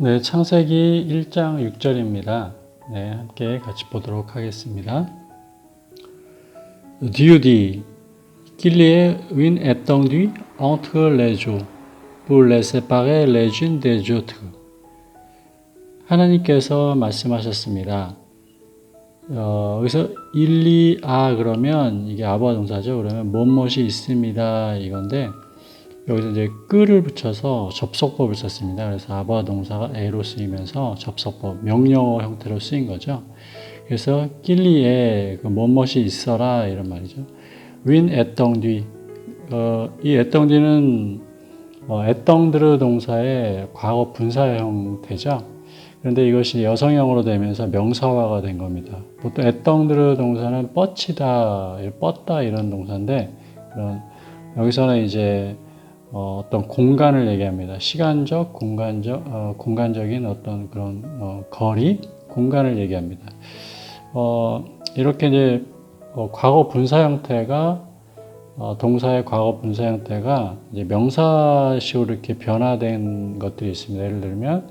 네, 창세기 1장 6절입니다. 네, 함께 같이 보도록 하겠습니다. Qu'il y ait une étendue entre les eaux pour les séparer les unes des autres. 하나님께서 말씀하셨습니다. 어, 여기서 일리 아 그러면 이게 아바 동사죠. 그러면 무엇이 있습니다 이건데 여기서 이제 끄를 붙여서 접속법을 썼습니다. 그래서 아바 동사가 에로 쓰이면서 접속법 명령어 형태로 쓰인 거죠. 그래서 끼리에 그 무엇이 있어라 이런 말이죠. 윈 애덩 뒤 어, 이 애덩 뒤는 어, 애덩드르 동사의 과거 분사 형태죠. 그런데 이것이 여성형으로 되면서 명사화가 된 겁니다. 보통 애덩드르 동사는 뻗치다, 뻗다 이런 동사인데 여기서는 이제 어, 떤 공간을 얘기합니다. 시간적, 공간적, 어, 공간적인 어떤 그런 어, 거리, 공간을 얘기합니다. 어, 이렇게 이제 어, 과거 분사 형태가 어, 동사의 과거 분사 형태가 이제 명사식으로 이렇게 변화된 것들이 있습니다. 예를 들면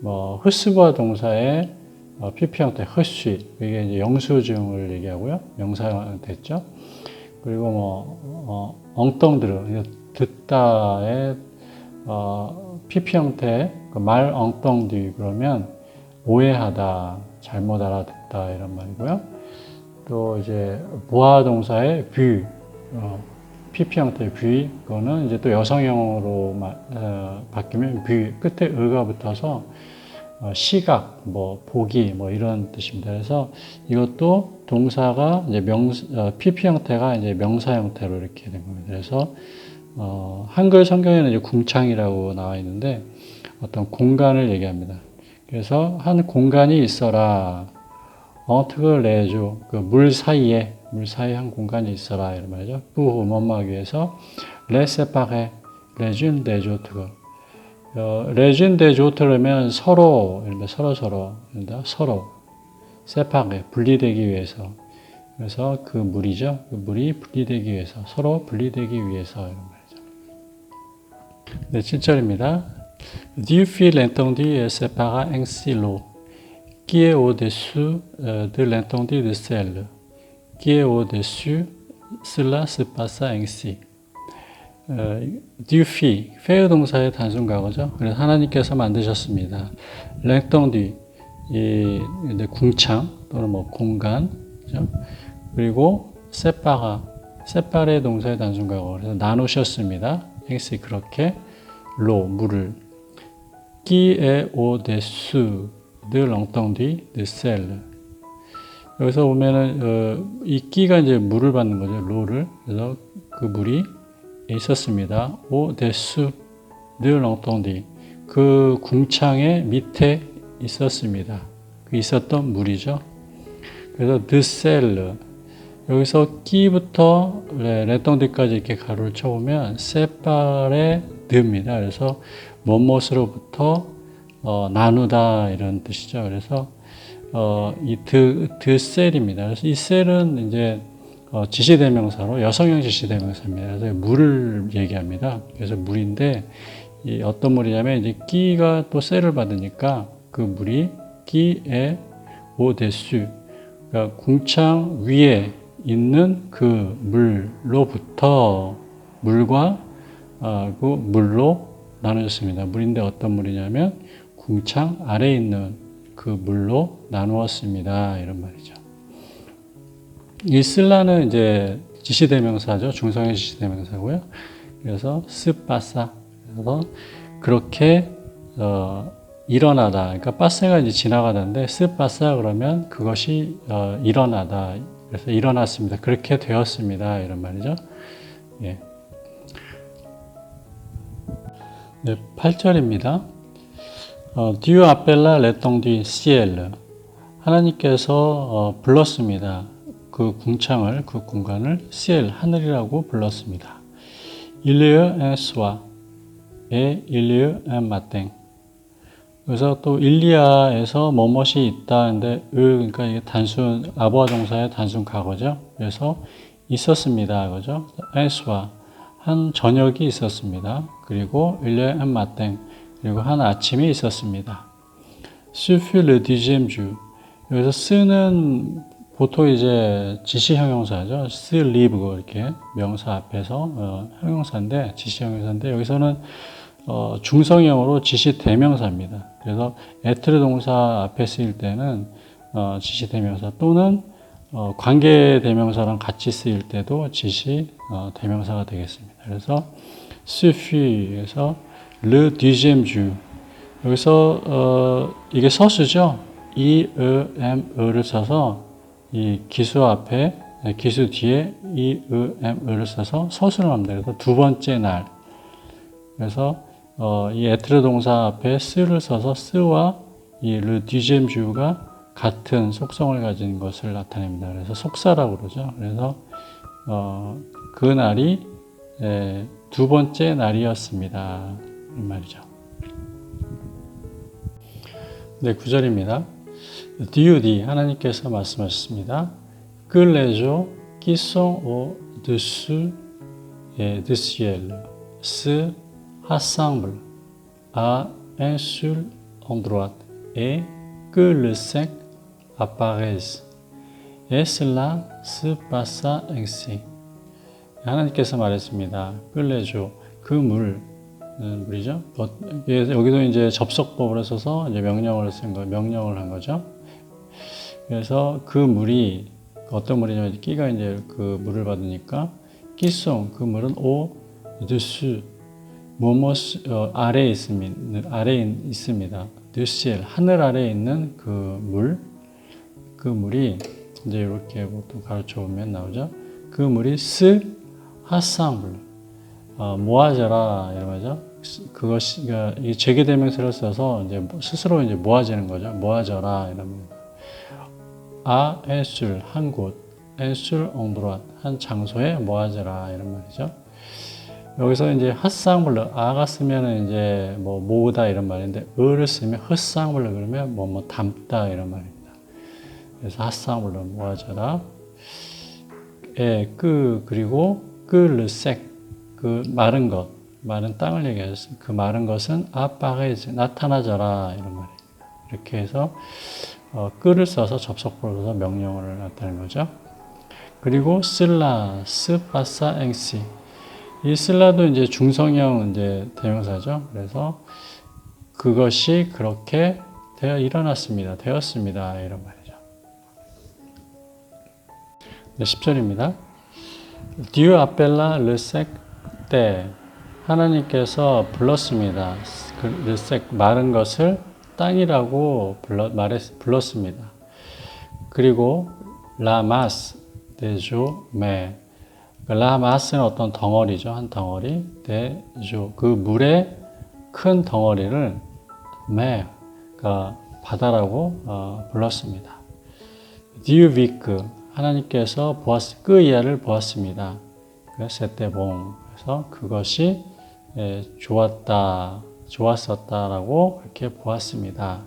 뭐 흐스바 동사의 어, PP 형태 흐쉬 이게 이제 영수증을 얘기하고요. 명사 형태죠. 그리고 뭐 어, 엉덩들어 듣다의 어, PP 형태 그 말 엉덩뒤 그러면 오해하다 잘못 알아듣다 이런 말이고요. 또 이제 보아 동사의 뷰 어, PP 형태의 뷰 그거는 이제 또 여성형으로 마, 어, 바뀌면 뷰 끝에 의가 붙어서 어, 시각, 뭐 보기, 뭐 이런 뜻입니다. 그래서 이것도 동사가 이제 명 어, PP 형태가 이제 명사 형태로 이렇게 된 겁니다. 그래서 어, 한글 성경에는 이제 궁창이라고 나와 있는데 어떤 공간을 얘기합니다. 그래서 한 공간이 있어라. 어떻게 내줘 그 물 사이에 물 사이에 한 공간이 있어라. 이런 말이죠. 뿌 뭐막 위해서 레세파레 레준 데조트가 어, 레준 데조트라면 서로 이런 서로 서로. 이런 서로. 세파게 분리되기 위해서. 그래서 그 물이죠. 그 물이 분리되기 위해서. 서로 분리되기 위해서. 이런 말이죠. 네, 7절입니다. Dieu fit l'intendue et sépara ainsi l'eau qui est au-dessus euh, de l'intendue de sel, qui est au-dessus, cela se passa ainsi. 어, Dieu fit, fait 동사의 단순 과거죠. 그래서 하나님께서 만드셨습니다. l'intendue, 이 궁창 또는 뭐 공간, 그죠? 그리고 세파가, 세파레 동사의 단순 과거. 그래서 나누셨습니다. ainsi 그렇게 로 물을 qui est au-dessus de l'entendue de sel. 여기서 보면은 어, 이 끼가 이제 물을 받는 거죠. 로를. 그래서 그 물이 있었습니다. au-dessus de l'entendue. 그 궁창의 밑에 있었습니다. 그 있었던 물이죠. 그래서 de sel. 여기서 끼부터 레똥디까지 이렇게 가로를 쳐보면 세par의 드입니다. 그래서 뭐뭇으로부터 어, 나누다 이런 뜻이죠. 그래서 어, 이 드, 드셀입니다. 그래서 이 셀은 이제 어, 지시대명사로 여성형 지시대명사입니다. 그래서 물을 얘기합니다. 그래서 물인데 이 어떤 물이냐면 이제 끼가 또 셀을 받으니까 그 물이 끼에 오데수 그러니까 궁창 위에 있는 그 물로부터 물과 어, 그 물로 나누었습니다. 물인데 어떤 물이냐면 궁창 아래에 있는 그 물로 나누었습니다. 이런 말이죠. 이 슬라는 이제 지시대명사죠. 중성의 지시대명사고요. 그래서 스빠사. 그래서 그렇게 어, 일어나다. 그러니까 빠세가 이제 지나가던데 스빠사 그러면 그것이 어, 일어나다. 그래서 일어났습니다. 그렇게 되었습니다. 이런 말이죠. 예. 네, 8절입니다. 어, Dieu appela l'étendue ciel. 하나님께서 어, 불렀습니다. 그 궁창을, 그 공간을 ciel, 하늘이라고 불렀습니다. Il y a un soir et il y a un matin. 그래서 또 일리아에서 뭐뭇이 있다. 근데 으 그러니까 이게 단순 아부하 동사의 단순 과거죠. 그래서 있었습니다. 그죠? 에스와 한 저녁이 있었습니다. 그리고 일레 한 마땡 그리고 한 아침이 있었습니다. 수필 le dixième jour. 여기서 쓰는 보통 이제 지시 형용사죠. sleep 이렇게 명사 앞에서 어, 형용사인데 지시 형용사인데 여기서는 어, 중성형으로 지시 대명사입니다. 그래서 에트르 동사 앞에 쓰일 때는 어, 지시 대명사 또는 어, 관계 대명사랑 같이 쓰일 때도 지시 어, 대명사가 되겠습니다. 그래서 suffis에서 le deuxième jour 여기서 어, 이게 서수죠. 이, 으, 엠, 으를 써서 이 기수 앞에 네, 기수 뒤에 이, 으, 엠, 으를 써서 서술을 합니다. 그래서 두 번째 날. 그래서 어, 이 에트르 동사 앞에 쓰를 써서 쓰와 이르 뒤젬 주가 같은 속성을 가진 것을 나타냅니다. 그래서 속사라고 그러죠. 그래서 어, 그 날이 에, 두 번째 날이었습니다. 이 말이죠. 네, 구절입니다. 디우디 하나님께서 말씀하셨습니다. Sont au-dessus et du ciel se rassemblent à un seul endroit et que. Et cela se passa ainsi. 하나님께서 말했습니다. 끌레조 그 물, 음, 물이죠. 어, 예, 여기도 이제 접속법을 써서 이제 명령을 쓴 거, 명령을 한 거죠. 그래서 그 물이 어떤 물이냐면 끼가 이제 그 물을 받으니까 끼송 그 물은 오 드스 뭐뭐 어, 아래에 있습니다. 아래에 있습니다. 드시엘 하늘 아래에 있는 그 물, 그 물이 이제 이렇게 보통 가르쳐 보면 나오죠. 그 물이 스 하상물 어, 모아져라 거죠. 그것이 그러니까 이 재개대명사를 써서 이제 스스로 이제 모아지는 거죠. 모아져라 이럽니다. 아 에술 한 곳, 에술 엉드롯 한 장소에 모아져라 이런 말이죠. 여기서 이제 헛상불러 아가 쓰면은 이제 뭐 모으다 이런 말인데 을을 쓰면 헛상불러 그러면 뭐뭐 뭐 담다 이런 말입니다. 그래서 헛상불러 모아져라. 예, 그 그리고 그 르색 그 마른 것 마른 땅을 얘기하셨어. 그 마른 것은 아빠가이즈 나타나져라 이런 말입니다. 이렇게 해서 어, 끄를 써서 접속보를 써서 명령어를 나타낸 거죠. 그리고 슬라, 스파사, 앵시. 이 슬라도 이제 중성형 이제 대명사죠. 그래서 그것이 그렇게 되어 일어났습니다. 되었습니다. 이런 말이죠. 네, 10절입니다. Dieu appela le sec 때 하나님께서 불렀습니다. 그 le sec 마른 것을 땅이라고 불러, 말했, 불렀습니다. 그리고 라마스 데조 메 라마스는 어떤 덩어리죠. 한 덩어리 데조 그 물의 큰 덩어리를 메 그러니까 바다라고 어, 불렀습니다. 디우비크 하나님께서 보았 그 이하를 보았습니다. 그 세테봉 그래서 그것이 예, 좋았다 좋았었다라고 이렇게 보았습니다.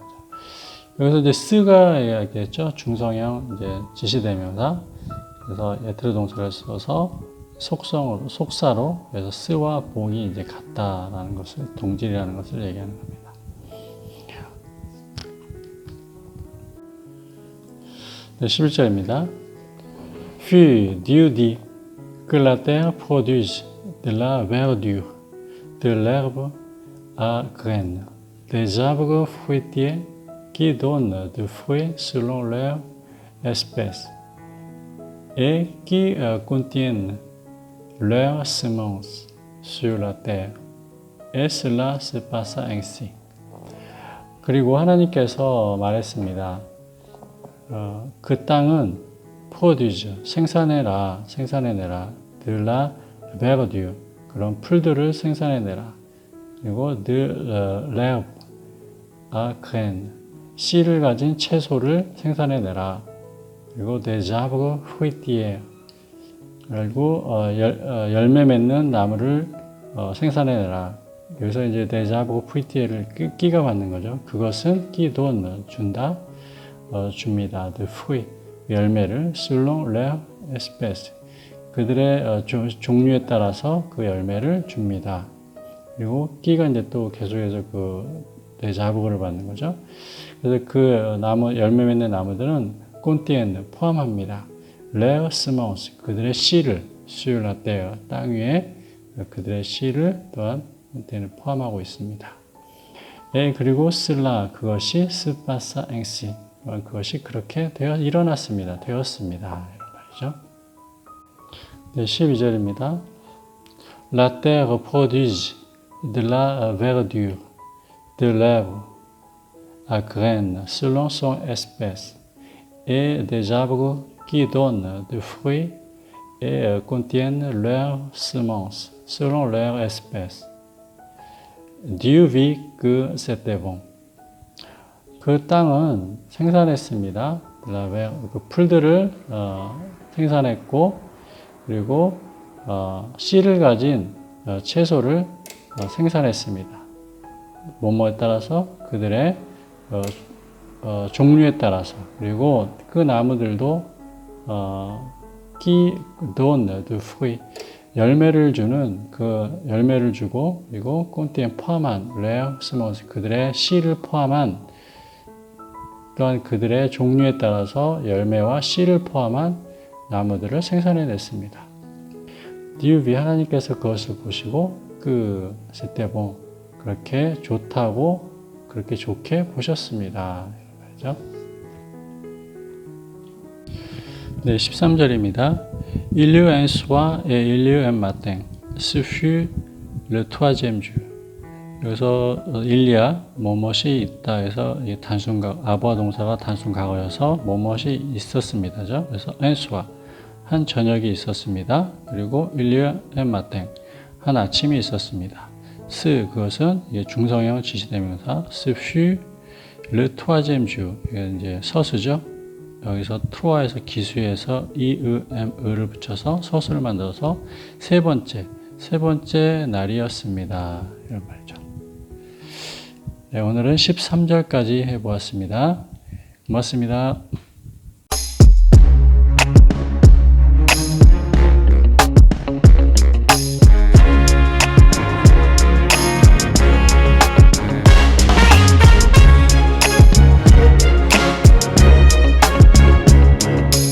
여기서 이제 쓰가 얘기했죠. 중성형 이제 지시대명사. 그래서 예트르 동사를 써서 속성으로 속사로 그래서 쓰와 봉이 이제 같다라는 것을 동질이라는 것을 얘기하는 겁니다. 네, 11절입니다. Puis Dieu dit que la terre produise de la verdure, de l'herbe à graines, des arbres fruitiers qui donnent des fruits selon leur espèce et qui euh, contiennent leurs semences sur la terre. Et cela se passa ainsi. 그리고 하나님께서 말했습니다. 어, 그 땅은 포디즈 생산해라 생산해내라 들라 베거듀 그런 풀들을 생산해내라 그리고 드 레브 아크렌 씨를 가진 채소를 생산해내라. 그리고 데자브 후이티에 그리고 어, 열, 어, 열매 맺는 나무를 어, 생산해내라. 여기서 이제 데자브 후이티에를 끼가 받는 거죠. 그것은 끼돈 준다, 어, 줍니다. 드 후이 열매를 슬롱 레 에스페스 그들의 어, 종류에 따라서 그 열매를 줍니다. 그리고 끼가 이제 또 계속해서 그 대자부를 받는 거죠. 그래서 그 나무 열매 맺는 나무들은 꼰띠엔 포함합니다. 레어 스마우스 그들의 씨를 수율라떼어 땅 위에 그들의 씨를 또한 꼰띠에는 포함하고 있습니다. 예, 그리고 슬라 그것이 스파사 앵시 그것이 그렇게 되어 일어났습니다. 되었습니다. 이런 말이죠. 네, 12절입니다. La terre produise de la verdure, de l'herbe à graines selon son espèce, et des arbres qui donnent des fruits et euh, contiennent leurs semences selon leur espèce. Dieu vit que c'était bon. 그 땅은 생산했습니다. 그 풀들을 어, 생산했고 그리고 어, 씨를 가진 어, 채소를 어, 생산했습니다. 뭐뭐에 따라서 그들의 어, 어, 종류에 따라서 그리고 그 나무들도 어, 끼 돈, 드 프리 열매를 주는 그 열매를 주고 그리고 꼰띠에 포함한 레어 스모스 그들의 씨를 포함한 또한 그들의 종류에 따라서 열매와 씨를 포함한 나무들을 생산해냈습니다. 디우비 하나님께서 그것을 보시고 그 세테본 그렇게 좋다고 그렇게 좋게 보셨습니다. 말이죠. 네, 13절입니다. Il un soir et il eut un matin. Ce fut le troisième jour. 여기서 어, 일리아 뭐뭇이 있다 해서 이 단순각 아부하 동사가 단순각어여서 뭐뭇이 있었습니다죠. 그래서 엔수와 한 저녁이 있었습니다. 그리고 일리아 엔 마땡 한 아침이 있었습니다. 스 그것은 중성형 지시대명사 스퓨 르 투아잼주 이게 이제 서수죠. 여기서 투아에서 기수에서 이으 엠 을을 붙여서 서수를 만들어서 세 번째 세 번째 날이었습니다. 이런 말이죠. 네, 오늘은 13절까지 해보았습니다. 고맙습니다.